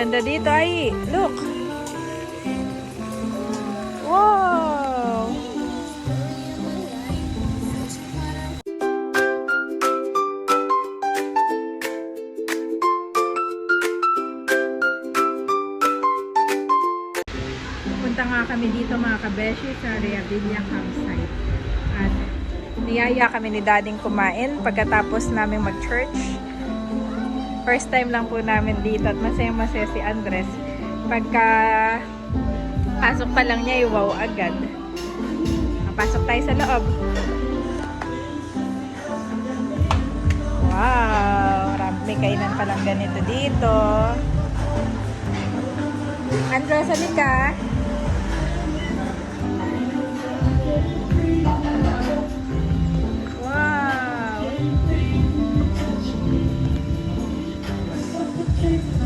ganda dito ay. Look. Wow. Punta nga kami dito mga kabeshi sa Reabilia Campsite. At niyaya kami ni dading kumain pagkatapos namin mag-church. First time lang po namin dito at masaya masaya si Andres. Pagka pasok pa lang niya, wow agad. Pasok tayo sa loob. Wow! May kainan palang ganito dito. Andres, halika. Wow!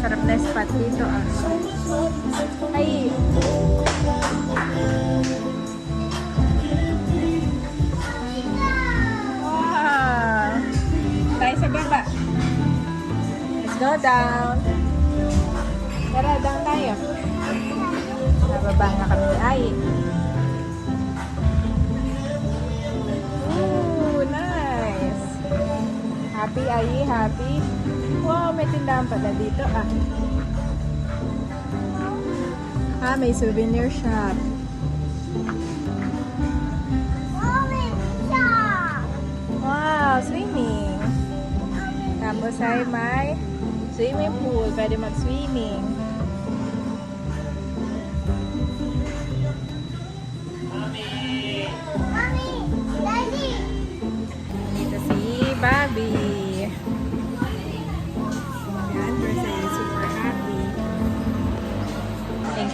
Sarap na spot dito ah. Ay! Wow! Tayo sa baba. Let's go down. Tara, down tayo. Nababa na kami ni Ai. Ooh, nice. Happy, Ai, happy. Wow, may tindahan pala dito ah. Ah, may souvenir shop. Wow, swimming. Tapos ay may swimming pool. Pwede mag-swimming.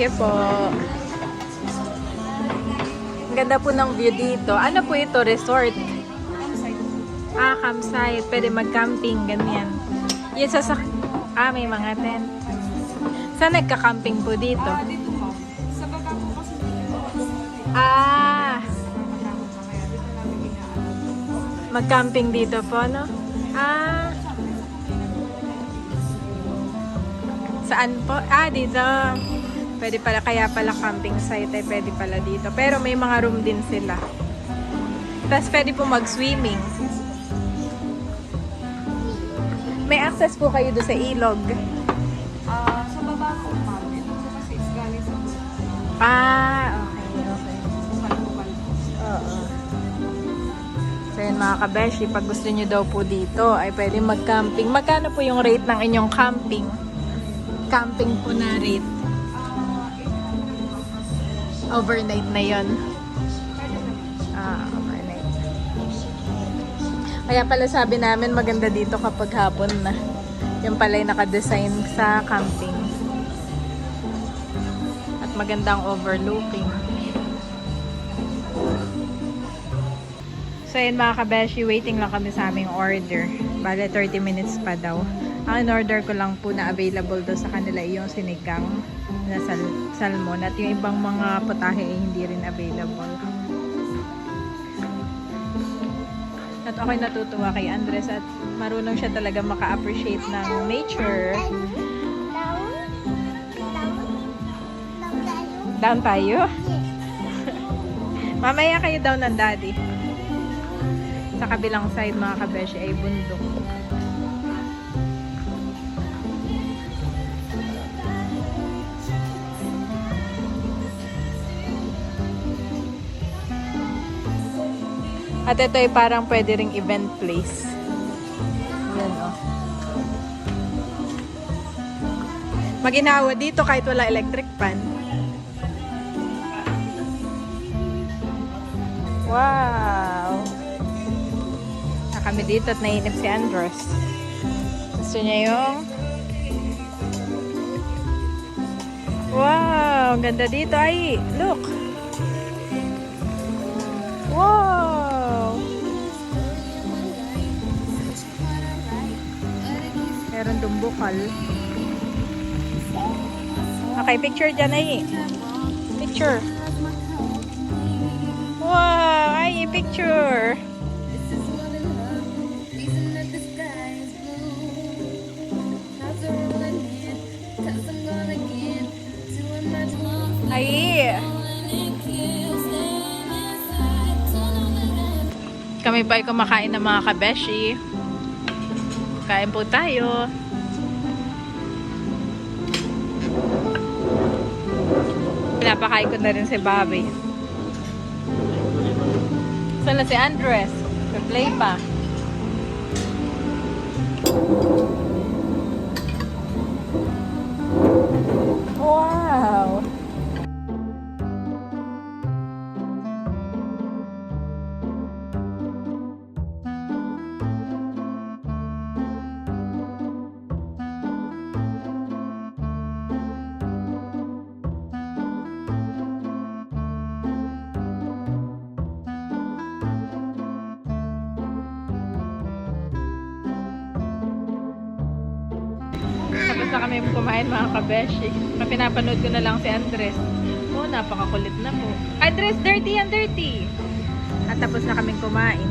Thank you po. Ang ganda po ng view dito. Ano po ito? Resort? Ah, campsite. Pwede mag-camping, ganyan. Yes, sa Ah, may mga tent. Saan nagka-camping po dito? Ah, dito ma'am. Sa baba po kasi. Ah, mag-camping dito po, no? Ah. Saan po? Ah, dito. Pwede pala, kaya pala camping site ay pwede pala dito. Pero may mga room din sila. Tapos pwede po mag-swimming. May access po kayo doon sa ilog. Ah, sa baba po ma'am. Ito po kasi is galing sa Ah, okay, okay. Kalubal po. Oo. So yun mga kabeshi, pag gusto nyo daw po dito, ay pwede mag-camping. Magkano po yung rate ng inyong camping? Camping po na rate. Overnight na yon. Ah, overnight. Kaya pala sabi namin maganda dito kapag hapon na. Yung pala yung nakadesign sa camping. At magandang overlooking. So yun mga kabeshi, waiting lang kami sa aming order. Bale 30 minutes pa daw. Ang in-order ko lang po na available daw sa kanila yung sinigang na sal- salmon at yung ibang mga putahe ay hindi rin available. At ako'y natutuwa kay Andres at marunong siya talaga maka-appreciate ng nature. Down tayo? Mamaya kayo down ng daddy. Sa kabilang side mga kabeshi ay bundok. At ito ay parang pwede ring event place. Yan o. Maginawa dito kahit wala electric fan. Wow! Na kami dito at nainip si Andros. Gusto niya yung... Wow! Ang ganda dito. Ay, look! Wow! Meron doon bukal. Okay, picture dyan ay. Picture. Wow, ay picture. Ay. Kami pa'y kumakain ng mga kabeshi. Kain po tayo. Pinapakain ko na rin si Bobby. Saan na si Andres? Play pa. Na kami kumain mga kabeshi. Na pinapanood ko na lang si Andres. Oh, napakakulit na po. Andres, dirty and dirty! At tapos na kaming kumain.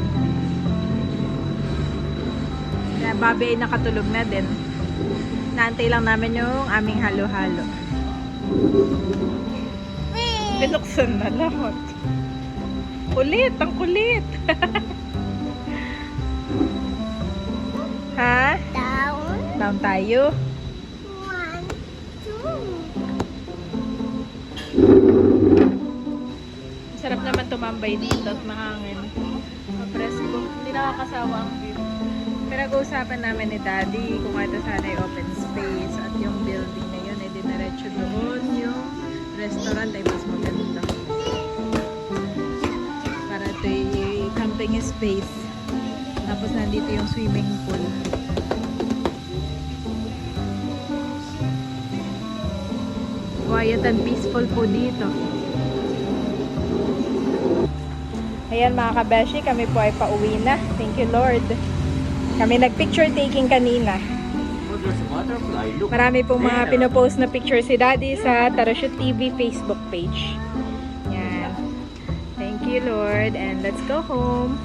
Kaya Bobby ay nakatulog na din. Naantay lang namin yung aming halo-halo. Binuksan na lahat. Kulit! Ang kulit! ha? Down. Down tayo. Tumambay dito at mahangin. Mapresko. Hindi nakakasawa ang view. Pinag-uusapan namin ni Daddy kung ito sana ay open space at yung building na yun ay dinaretso doon yung restaurant ay mas maganda. Para ito ay camping space. Tapos nandito yung swimming pool. Quiet and peaceful po dito. Ayan mga kabeshi, kami po ay pauwi na. Thank you Lord. Kami nag-picture taking kanina. Marami pong mga pinopost na picture si Daddy sa Tarashoot TV Facebook page. Yan. Thank you Lord and let's go home.